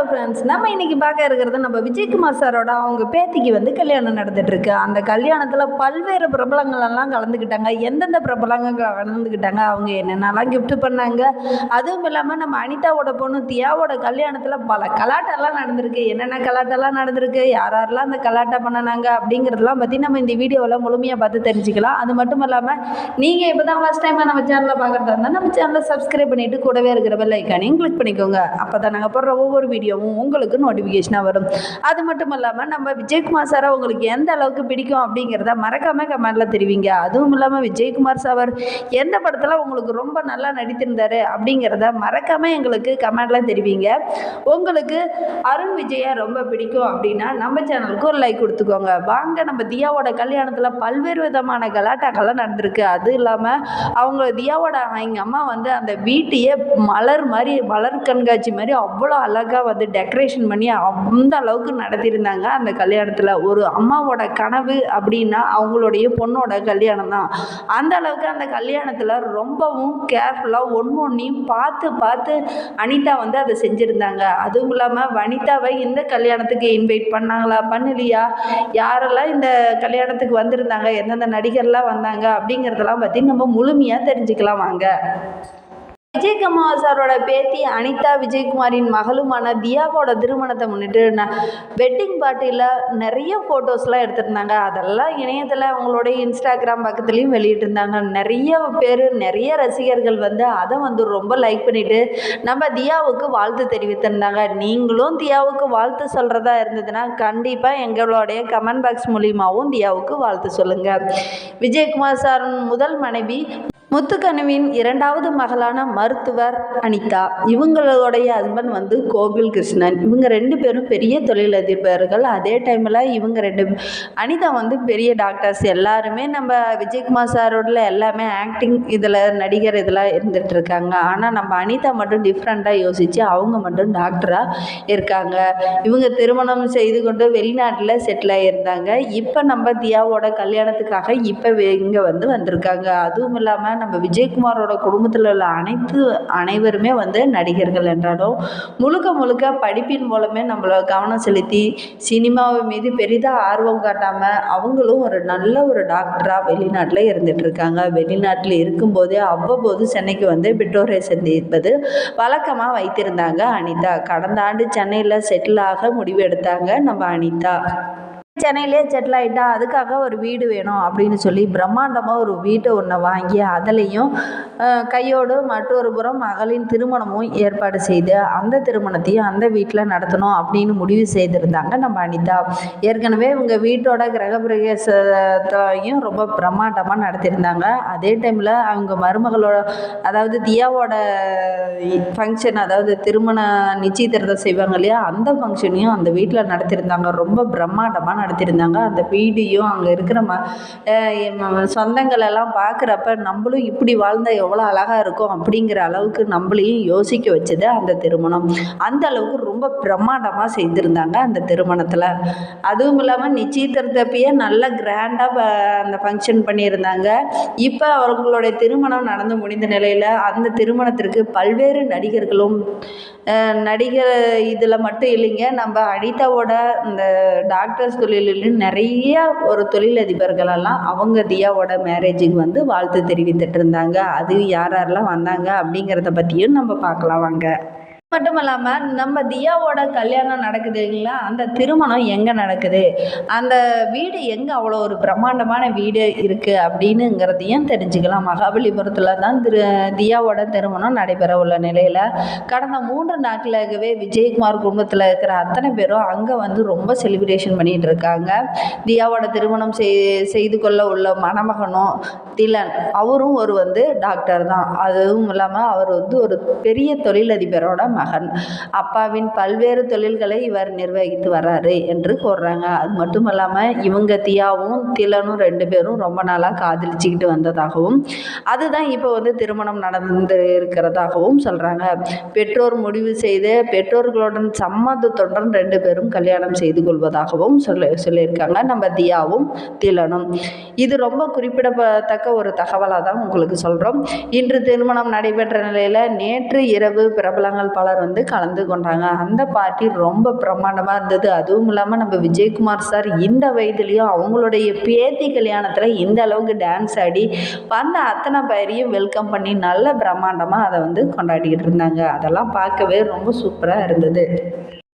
Hello friends நம்ம இன்னைக்கு பார்க்க இருக்கிறது நம்ம விஜயகுமார் சாரோட அவங்க பேத்திக்கு வந்து கல்யாணம் நடந்துட்டு இருக்கு அந்த கல்யாணத்தில் பல்வேறு பிரபலங்கள் எல்லாம் கலந்துக்கிட்டாங்க. எந்தெந்த பிரபலங்கள் கலந்துக்கிட்டாங்க? அவங்க என்னென்னலாம் கிஃப்ட் பண்ணாங்க? அதுவும் இல்லாமல் நம்ம அனிதாவோட பொண்ணு தியாவோட கல்யாணத்தில் பல கலாட்டெல்லாம் நடந்திருக்கு. என்னென்ன கலாட்டெல்லாம் நடந்திருக்கு? யார் யாரெல்லாம் அந்த கலாட்டா பண்ணினாங்க? அப்படிங்கிறதெல்லாம் பற்றி நம்ம இந்த வீடியோவில் முழுமையாக பார்த்து தெரிஞ்சுக்கலாம். அது மட்டும் இல்லாமல் நீங்கள் இப்போ தான் ஃபஸ்ட் டைமாக நம்ம சேனலில் பார்க்குறதா இருந்தால் நம்ம சேனலை சப்ஸ்கிரைப் பண்ணிட்டு கூடவே இருக்கிற பெல் ஐக்கானையும் கிளிக் பண்ணிக்கோங்க. அப்போ தான் நாங்கள் போடுற ஒவ்வொரு வீடியோ வீடியோவும் உங்களுக்கு நோட்டிஃபிகேஷனாக வரும். அது மட்டும் இல்லாமல் நம்ம விஜயகுமார் சாரை உங்களுக்கு எந்த அளவுக்கு பிடிக்கும் அப்படிங்கிறத மறக்காமல் கமெண்டில் தெரிவிங்க. அதுவும் இல்லாமல் விஜயகுமார் சார் எந்த படத்தில் உங்களுக்கு ரொம்ப நல்லா நடித்திருந்தார் அப்படிங்கிறத மறக்காமல் எங்களுக்கு கமெண்டில் தெரிவிங்க. உங்களுக்கு அருண் விஜயை ரொம்ப பிடிக்கும் அப்படின்னா நம்ம சேனலுக்கு ஒரு லைக் கொடுத்துக்கோங்க. வாங்க நம்ம தியாவோட கல்யாணத்தில் பல்வேறு விதமான கலாட்டாக்கள்லாம் நடந்திருக்கு. அது இல்லாமல் அவங்க தியாவோட அவங்க அம்மா வந்து அந்த வீட்டையே மலர் மாதிரி மலர் கண்காட்சி மாதிரி அவ்வளோ அழகாக வந்து டெக்கரேஷன் பண்ணி அந்த அளவுக்கு நடத்தியிருந்தாங்க. அந்த கல்யாணத்தில் ஒரு அம்மாவோட கனவு அப்படின்னா அவங்களுடைய பொண்ணோட கல்யாணம் தான். அந்த அளவுக்கு அந்த கல்யாணத்தில் ரொம்பவும் கேர்ஃபுல்லாக ஒன்று ஒன்றையும் பார்த்து பார்த்து அனிதா வந்து அதை செஞ்சுருந்தாங்க. அதுவும் இல்லாமல் வனிதாவை இந்த கல்யாணத்துக்கு இன்வைட் பண்ணாங்களா? பண்ணலையா? யாரெல்லாம் இந்த கல்யாணத்துக்கு வந்திருந்தாங்க? எந்தெந்த நடிகர்லாம் வந்தாங்க? அப்படிங்கிறதெல்லாம் பற்றி நம்ம முழுமையாக தெரிஞ்சுக்கலாம் வாங்க. விஜயகுமார் சாரோட பேத்தி அனிதா விஜயகுமாரின் மகளுமான தியாவோட திருமணத்தை முன்னிட்டு வெட்டிங் பார்ட்டியில் நிறைய ஃபோட்டோஸ்லாம் எடுத்திருந்தாங்க. அதெல்லாம் இணையத்தில் அவங்களோட இன்ஸ்டாகிராம் பக்கத்துலேயும் வெளியிட்டிருந்தாங்க. நிறைய பேர் நிறைய ரசிகர்கள் வந்து அதை வந்து ரொம்ப லைக் பண்ணிவிட்டு நம்ம தியாவுக்கு வாழ்த்து தெரிவித்திருந்தாங்க. நீங்களும் தியாவுக்கு வாழ்த்து சொல்கிறதா இருந்ததுன்னா கண்டிப்பாக எங்களுடைய கமெண்ட் பாக்ஸ் மூலியமாகவும் தியாவுக்கு வாழ்த்து சொல்லுங்கள் விஜயகுமார் சார் முதல் மனைவி முத்துக்கனுவின் இரண்டாவது மகளான மருத்துவர் அனிதா. இவங்களுடைய ஹஸ்பண்ட் வந்து கோகுல் கிருஷ்ணன் இவங்க ரெண்டு பேரும் பெரிய தொழிலதிபர்கள். அதே டைமில் இவங்க ரெண்டு அனிதா வந்து பெரிய டாக்டர்ஸ் எல்லாருமே நம்ம விஜயகுமார் சாரோட எல்லாமே ஆக்டிங் இதில் நடிகர் இதெல்லாம் இருந்துகிட்டு இருக்காங்க ஆனால் நம்ம அனிதா மட்டும் டிஃப்ரெண்ட்டாக யோசித்து அவங்க மட்டும் டாக்டராக இருக்காங்க. இவங்க திருமணம் செய்து கொண்டு வெளிநாட்டில் செட்டில் ஆகியிருந்தாங்க இப்போ நம்ம தியாவோட கல்யாணத்துக்காக இப்போ இங்கே வந்து வந்திருக்காங்க. அதுவும் இல்லாமல் நம்ம விஜயகுமாரோட குடும்பத்தில் உள்ள அனைத்து அனைவருமே வந்து நடிகர்கள் என்றாலும் முழுக்க முழுக்க படிப்பின் மூலமே நம்மள கவனம் செலுத்தி சினிமாவை மீது பெரிதாக ஆர்வம் காட்டாமல் அவங்களும் ஒரு நல்ல ஒரு டாக்டராக வெளிநாட்டில் இருந்துகிட்ருக்காங்க வெளிநாட்டில் இருக்கும்போதே அவ்வப்போது சென்னைக்கு வந்து பெற்றோரை சந்திப்பது வழக்கமாக வைத்திருந்தாங்க அனிதா. கடந்த ஆண்டு சென்னையில் செட்டில் ஆக முடிவு எடுத்தாங்க நம்ம அனிதா. சென்னையிலே செட்டில் ஆகிட்டா அதுக்காக ஒரு வீடு வேணும் அப்படின்னு சொல்லி பிரம்மாண்டமாக ஒரு வீட்டை ஒன்று வாங்கி அதுலேயும் கையோடு மற்றொரு புறம் மகளின் திருமணமும் ஏற்பாடு செய்து அந்த திருமணத்தையும் அந்த வீட்டில் நடத்தணும் அப்படின்னு முடிவு செய்திருந்தாங்க நம்ம அனிதா. ஏற்கனவே இவங்க வீட்டோட கிரகப்பிரவேசத்தையும் ரொம்ப பிரம்மாண்டமாக நடத்தியிருந்தாங்க. அதே டைமில் அவங்க மருமகளோட அதாவது தியாவோட ஃபங்க்ஷன் அதாவது திருமண நிச்சயதார்த்தம் செய்வாங்க இல்லையா அந்த ஃபங்க்ஷனையும் அந்த வீட்டில் நடத்தியிருந்தாங்க. ரொம்ப பிரம்மாண்டமாக நடத்தியிருந்தாங்க அந்த வீடியோ அங்கே இருக்கிற ம சொந்தங்களெல்லாம் சொந்தங்கள் எல்லாம் பார்க்குறப்ப நம்மளும் இப்படி வாழ்ந்தால் எவ்வளோ அழகாக இருக்கும் அப்படிங்கிற அளவுக்கு நம்மளையும் யோசிக்க வச்சது அந்த திருமணம். அந்த அளவுக்கு ரொம்ப பிரம்மாண்டமாக செய்திருந்தாங்க அந்த திருமணத்தில். அதுவும் இல்லாமல் நிச்சயதார்த்தப்பயே நல்ல கிராண்டாக அந்த ஃபங்க்ஷன் பண்ணியிருந்தாங்க. இப்போ அவர்களுடைய திருமணம் நடந்து முடிந்த நிலையில் அந்த திருமணத்திற்கு பல்வேறு நடிகர்களும் நடிகர் இதில் மட்டும் இல்லைங்க. நம்ம அனிதாவோட இந்த டாக்டர்ஸ் தொழிலிலும் நிறைய ஒரு தொழிலதிபர்களெல்லாம் அவங்க தியாவோட மேரேஜுக்கு வந்து வாழ்த்து தெரிவித்துட்டு இருந்தாங்க. அது யார் யாரெல்லாம் வந்தாங்க அப்படிங்கிறத பற்றியும் நம்ம பார்க்கலாம் வாங்க. மட்டும் இல்லாமல் நம்ம தியாவோட கல்யாணம் நடக்குது இல்லைங்களா? அந்த திருமணம் எங்கே நடக்குது? அந்த வீடு எங்கே அவ்வளோ ஒரு பிரம்மாண்டமான வீடு இருக்குது அப்படின்னுங்கிறதையும் தெரிஞ்சுக்கலாம். மகாபலிபுரத்தில் தான் திரு தியாவோட திருமணம் நடைபெற உள்ள நிலையில் கடந்த மூன்று நாட்களாகவே விஜயகுமார் குடும்பத்தில் இருக்கிற அத்தனை பேரும் அங்கே வந்து ரொம்ப செலிப்ரேஷன் பண்ணிகிட்டு இருக்காங்க. தியாவோட திருமணம் செய் செய்து கொள்ள உள்ள மணமகனும் திலன் அவரும் ஒரு வந்து டாக்டர் தான். அதுவும் இல்லாமல் அவர் வந்து ஒரு பெரிய தொழிலதிபரோட மகன். அப்பாவின் பல்வேறு தொழில்களை இவர் நிர்வகித்து வர்றாரு என்று கூறுறாங்க. அது மட்டும் இல்லாமல் இவங்க தியாவும் திலனும் ரெண்டு பேரும் ரொம்ப நாளாக காதலிச்சுக்கிட்டு வந்ததாகவும் அதுதான் இப்போ வந்து திருமணம் நடந்து இருக்கிறதாகவும் சொல்கிறாங்க பெற்றோர் முடிவு செய்து பெற்றோர்களுடன் சம்மதத்துடன் ரெண்டு பேரும் கல்யாணம் செய்து கொள்வதாகவும் சொல்ல சொல்லியிருக்காங்க. நம்ம தியாவும் திலனும். இது ரொம்ப குறிப்பிடத்தக்க ஒரு தகவலாக தான் உங்களுக்கு சொல்கிறோம் இன்று திருமணம் நடைபெற்ற நிலையில் நேற்று இரவு பிரபலங்கள் பல பலர் வந்து கலந்து கொண்டாங்க. அந்த பார்ட்டி ரொம்ப பிரம்மாண்டமாக இருந்தது. அதுவும் இல்லாமல் நம்ம விஜயகுமார் சார் இந்த வயதுலேயும் அவங்களுடைய பேத்தி கல்யாணத்தில் இந்த அளவுக்கு டான்ஸ் ஆடி வந்த அத்தனை பேரையும் வெல்கம் பண்ணி நல்ல பிரம்மாண்டமாக அதை வந்து கொண்டாடிக்கிட்டு இருந்தாங்க. அதெல்லாம் பார்க்கவே ரொம்ப சூப்பராக இருந்தது.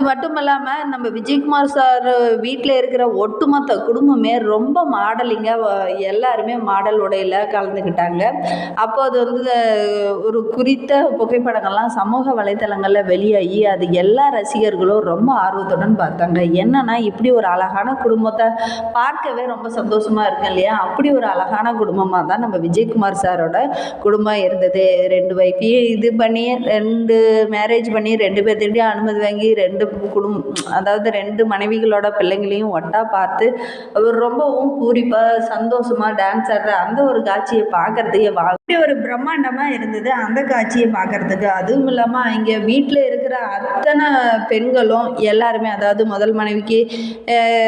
மட்டும் இல்லாமல் நம்ம விஜயகுமார் சார் வீட்டில் இருக்கிற ஒட்டுமொத்த குடும்பமே ரொம்ப மாடலிங்காக எல்லாருமே மாடல் உடையில் கலந்துக்கிட்டாங்க அப்போது வந்து ஒரு குறித்த புகைப்படங்கள்லாம் சமூக வலைத்தளங்களில் வெளியாகி அது எல்லா ரசிகர்களும் ரொம்ப ஆர்வத்துடன் பார்த்தாங்க. என்னன்னா இப்படி ஒரு அழகான குடும்பத்தை பார்க்கவே ரொம்ப சந்தோஷமாக இருக்கு இல்லையா? அப்படி ஒரு அழகான குடும்பமாக தான் நம்ம விஜயகுமார் சாரோட குடும்பம் இருந்தது. ரெண்டு வைஃபையும் இது பண்ணி ரெண்டு மேரேஜ் பண்ணி ரெண்டு பேர்த்திட்டையும் அனுமதி வாங்கி ரெண்டு குடும் அதாவது ரெண்டு மனைவிகளோட பிள்ளைங்களையும் ஒட்டா பார்த்து அவர் ரொம்பவும் பூரிப்பாக சந்தோஷமாக டான்ஸ் ஆடுற அந்த ஒரு காட்சியை பார்க்குறதையே வா இப்படி ஒரு பிரம்மாண்டமாக இருந்தது அந்த காட்சியை பார்க்கறதுக்கு. அதுவும் இல்லாமல் இங்கே வீட்டில் இருக்கிற அத்தனை பெண்களும் எல்லாருமே அதாவது முதல் மனைவிக்கு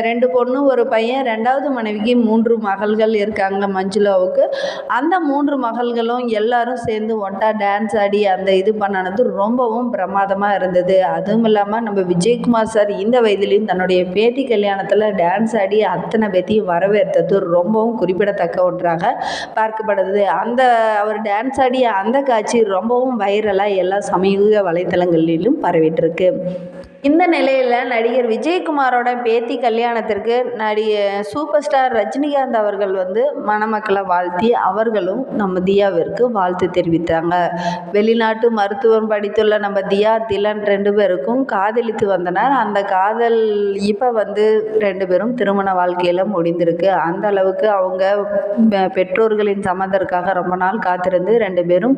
ரெண்டு பொண்ணு ஒரு பையன் ரெண்டாவது மனைவிக்கு மூன்று மகள்கள் இருக்காங்க மஞ்சுளாவுக்கு. அந்த மூன்று மகள்களும் எல்லாரும் சேர்ந்து ஒட்டா டான்ஸ் ஆடி அந்த இது பண்ணனது ரொம்பவும் பிரமாதமாக இருந்தது. அதுவும் இல்லாமல் நம்ம விஜயகுமார் சார் இந்த வயதிலையும் தன்னுடைய பேத்தி கல்யாணத்தில் டான்ஸ் ஆடி அத்தனை பேத்தையும் வரவேற்றது ரொம்பவும் குறிப்பிடத்தக்க ஒன்றாக பார்க்கப்படுது. அந்த அவர் டான்ஸ் ஆடிய அந்த காட்சி ரொம்பவும் வைரலாக எல்லா சமூக வலைத்தளங்களிலும் பரவிட்டு இருக்கு. இந்த நிலையில் நடிகர் விஜயகுமாரோட பேத்தி கல்யாணத்திற்கு நடிக சூப்பர் ஸ்டார் ரஜினிகாந்த் அவர்கள் வந்து மணமக்களை வாழ்த்தி அவர்களும் நம்ம தியாவிற்கு வாழ்த்து தெரிவித்தாங்க. வெளிநாட்டு மருத்துவம் படித்துள்ள நம்ம தியா திலன் ரெண்டு பேருக்கும் காதலித்து வந்தனர். அந்த காதல் இப்போ வந்து ரெண்டு பேரும் திருமண வாழ்க்கையில் முடிந்திருக்கு. அந்த அளவுக்கு அவங்க பெற்றோர்களின் சம்மதத்திற்காக ரொம்ப நாள் காத்திருந்து ரெண்டு பேரும்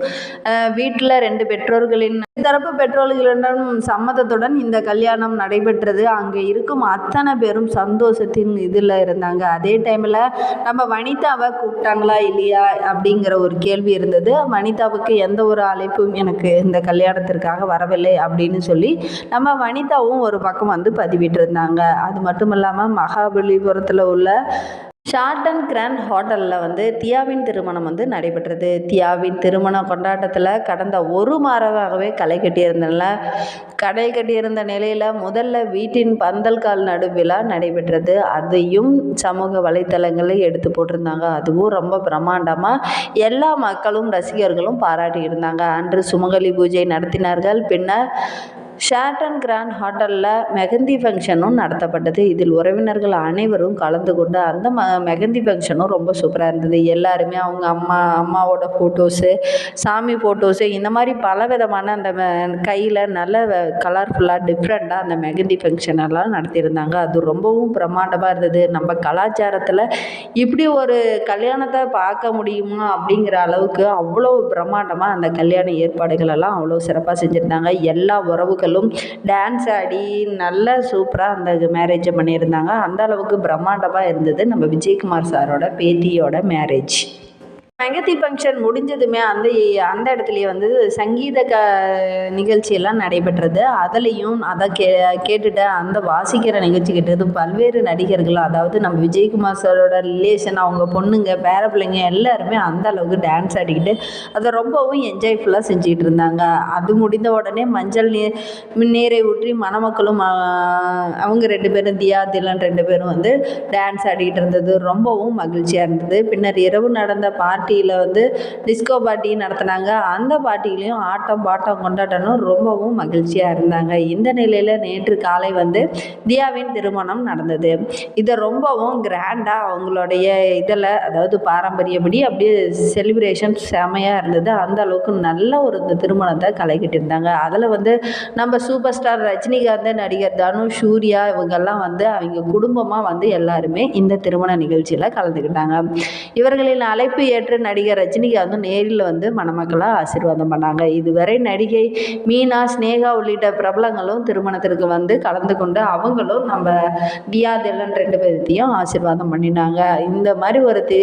வீட்டில் ரெண்டு பெற்றோர்களின் தரப்பு பெற்றோர்களிடம் சம்மதத்துடன் இந்த கல்யாணம் நடைபெற்றது. அங்கே இருக்கும் அத்தனை பேரும் சந்தோஷத்தின் இதில் இருந்தாங்க. அதே டைமில் நம்ம வனிதாவை கூப்பிட்டாங்களா இல்லையா அப்படிங்கிற ஒரு கேள்வி இருந்தது. வனிதாவுக்கு எந்த ஒரு அழைப்பும் எனக்கு இந்த கல்யாணத்திற்காக வரவில்லை அப்படின்னு சொல்லி நம்ம வனிதாவும் ஒரு பக்கம் வந்து பதிவிட்டிருந்தாங்க. அது மட்டும் இல்லாமல் மகாபலிபுரத்தில் உள்ள ஷார்ட் அண்ட் கிராண்ட் ஹோட்டலில் வந்து தியாவின் திருமணம் வந்து நடைபெற்றது. தியாவின் திருமண கொண்டாட்டத்தில் கடந்த ஒரு மாதமாகவே களை கட்டியிருந்தன. கடை கட்டியிருந்த நிலையில் முதல்ல வீட்டின் பந்தல் கால் நடு விழா நடைபெற்றது. அதையும் சமூக வலைத்தளங்களில் எடுத்து போட்டிருந்தாங்க. அதுவும் ரொம்ப பிரம்மாண்டமாக எல்லா மக்களும் ரசிகர்களும் பாராட்டியிருந்தாங்க. அன்று சுமங்கலி பூஜை நடத்தினார்கள். பின்னர் ஷேர்டன் கிராண்ட் ஹோட்டலில் மெகந்தி ஃபங்க்ஷனும் நடத்தப்பட்டது. இதில் உறவினர்கள் அனைவரும் கலந்து கொண்டு அந்த ம மெகந்தி ஃபங்க்ஷனும் ரொம்ப சூப்பராக இருந்தது. எல்லாருமே அவங்க அம்மா அம்மாவோட ஃபோட்டோஸு சாமி ஃபோட்டோஸு இந்த மாதிரி பல விதமான அந்த கையில் நல்ல கலர்ஃபுல்லாக டிஃப்ரெண்ட்டாக அந்த மெகந்தி ஃபங்க்ஷன் எல்லாம் நடத்தியிருந்தாங்க. அது ரொம்பவும் பிரம்மாண்டமாக இருந்தது. நம்ம கலாச்சாரத்தில் இப்படி ஒரு கல்யாணத்தை பார்க்க முடியுமா அப்படிங்கிற அளவுக்கு அவ்வளோ பிரம்மாண்டமாக அந்த கல்யாண ஏற்பாடுகள் எல்லாம் அவ்வளோ சிறப்பாக செஞ்சுருந்தாங்க. எல்லா உறவுகளும் டான்ஸ் ஆடி நல்ல சூப்பராக அந்த மேரேஜை பண்ணியிருந்தாங்க. அந்த அளவுக்கு பிரம்மாண்டமாக இருந்தது நம்ம விஜயகுமார் சாரோட பேத்தியோட மேரேஜ் மெகந்தி ஃபங்க்ஷன் முடிஞ்சதுமே அந்த அந்த இடத்துலையே வந்து சங்கீத க நிகழ்ச்சியெல்லாம் நடைபெற்றது. அதுலேயும் அதை கே கேட்டுட்டு அந்த வாசிக்கிற நிகழ்ச்சி கேட்டது பல்வேறு நடிகர்கள் அதாவது நம்ம விஜயகுமார் சாரோட ரிலேஷன் அவங்க பொண்ணுங்க பேர பிள்ளைங்க எல்லாருமே அந்த அளவுக்கு டான்ஸ் ஆடிக்கிட்டு அதை ரொம்பவும் என்ஜாய்ஃபுல்லாக செஞ்சுக்கிட்டு இருந்தாங்க. அது முடிந்த உடனே மஞ்சள் நீர் நீரை ஊற்றி மணமக்களும் அவங்க ரெண்டு பேரும் தியா திலன் ரெண்டு பேரும் வந்து டான்ஸ் ஆடிக்கிட்டு இருந்தது. ரொம்பவும் மகிழ்ச்சியாக இருந்தது. பின்னர் இரவு நடந்த பார்ட்டி பார்ட்டியில் வந்து டிஸ்கோ பார்ட்டி நடத்தினாங்க. அந்த பார்ட்டிலையும் ஆட்டம் பாட்டம் கொண்டாட்டனும் ரொம்பவும் மகிழ்ச்சியாக இருந்தாங்க. இந்த நிலையில் நேற்று காலை வந்து தியாவின் திருமணம் நடந்தது. இதை ரொம்பவும் கிராண்டாக அவங்களுடைய இதில் அதாவது பாரம்பரியப்படி அப்படியே செலிப்ரேஷன் செமையாக இருந்தது. அந்த அளவுக்கு நல்ல ஒரு இந்த திருமணத்தை கலைக்கிட்டு இருந்தாங்க. அதில் வந்து நம்ம சூப்பர் ஸ்டார் ரஜினிகாந்த் நடிகர் தனு சூர்யா இவங்கெல்லாம் வந்து அவங்க குடும்பமாக வந்து எல்லாருமே இந்த திருமண நிகழ்ச்சியில் கலந்துக்கிட்டாங்க. இவர்களின் அழைப்பு ஏற்று நடிகர் ரஜினிகாந்தும் நேரில் வந்து மணமக்களை ஆசீர்வாதம் பண்ணாங்க. இதுவரை நடிகை மீனா ஸ்னேகா உள்ளிட்ட பிரபலங்களும் திருமணத்திற்கு வந்து கலந்து கொண்டு அவங்களும் நம்ம தியா தில்லன் ரெண்டு பேர்த்தையும் ஆசீர்வாதம் பண்ணினாங்க. இந்த மாதிரி ஒரு தி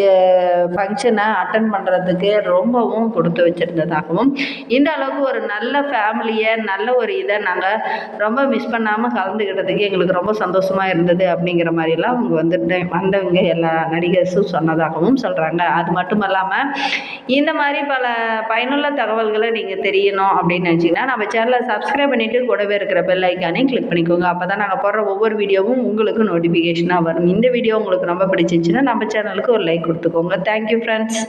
ஃபங்க்ஷனை அட்டன் பண்ணுறதுக்கு ரொம்பவும் கொடுத்து வச்சுருந்ததாகவும் இந்த அளவுக்கு ஒரு நல்ல ஃபேமிலியை நல்ல ஒரு இதை நாங்கள் ரொம்ப மிஸ் பண்ணாமல் கலந்துக்கிட்டதுக்கு எங்களுக்கு ரொம்ப சந்தோஷமாக இருந்தது அப்படிங்கிற மாதிரிலாம் அவங்க வந்துட்டு வந்தவங்க எல்லா நடிகர்ஸும் சொன்னதாகவும் சொல்கிறாங்க அது மட்டும் இல்லாமல் மறக்காமல் இந்த மாதிரி பல பயனுள்ள தகவல்களை நீங்கள் தெரியணும் அப்படின்னு நினச்சிங்கன்னா நம்ம சேனலை சப்ஸ்கிரைப் பண்ணிவிட்டு கூடவே இருக்கிற பெல் ஐக்கானே கிளிக் பண்ணிக்கோங்க. அப்போ தான் நாங்கள் போடுற ஒவ்வொரு வீடியோவும் உங்களுக்கு நோட்டிஃபிகேஷனாக வரும். இந்த வீடியோ உங்களுக்கு ரொம்ப பிடிச்சிருந்துச்சுன்னா நம்ம சேனலுக்கு ஒரு லைக் கொடுத்துக்கோங்க. Thank you friends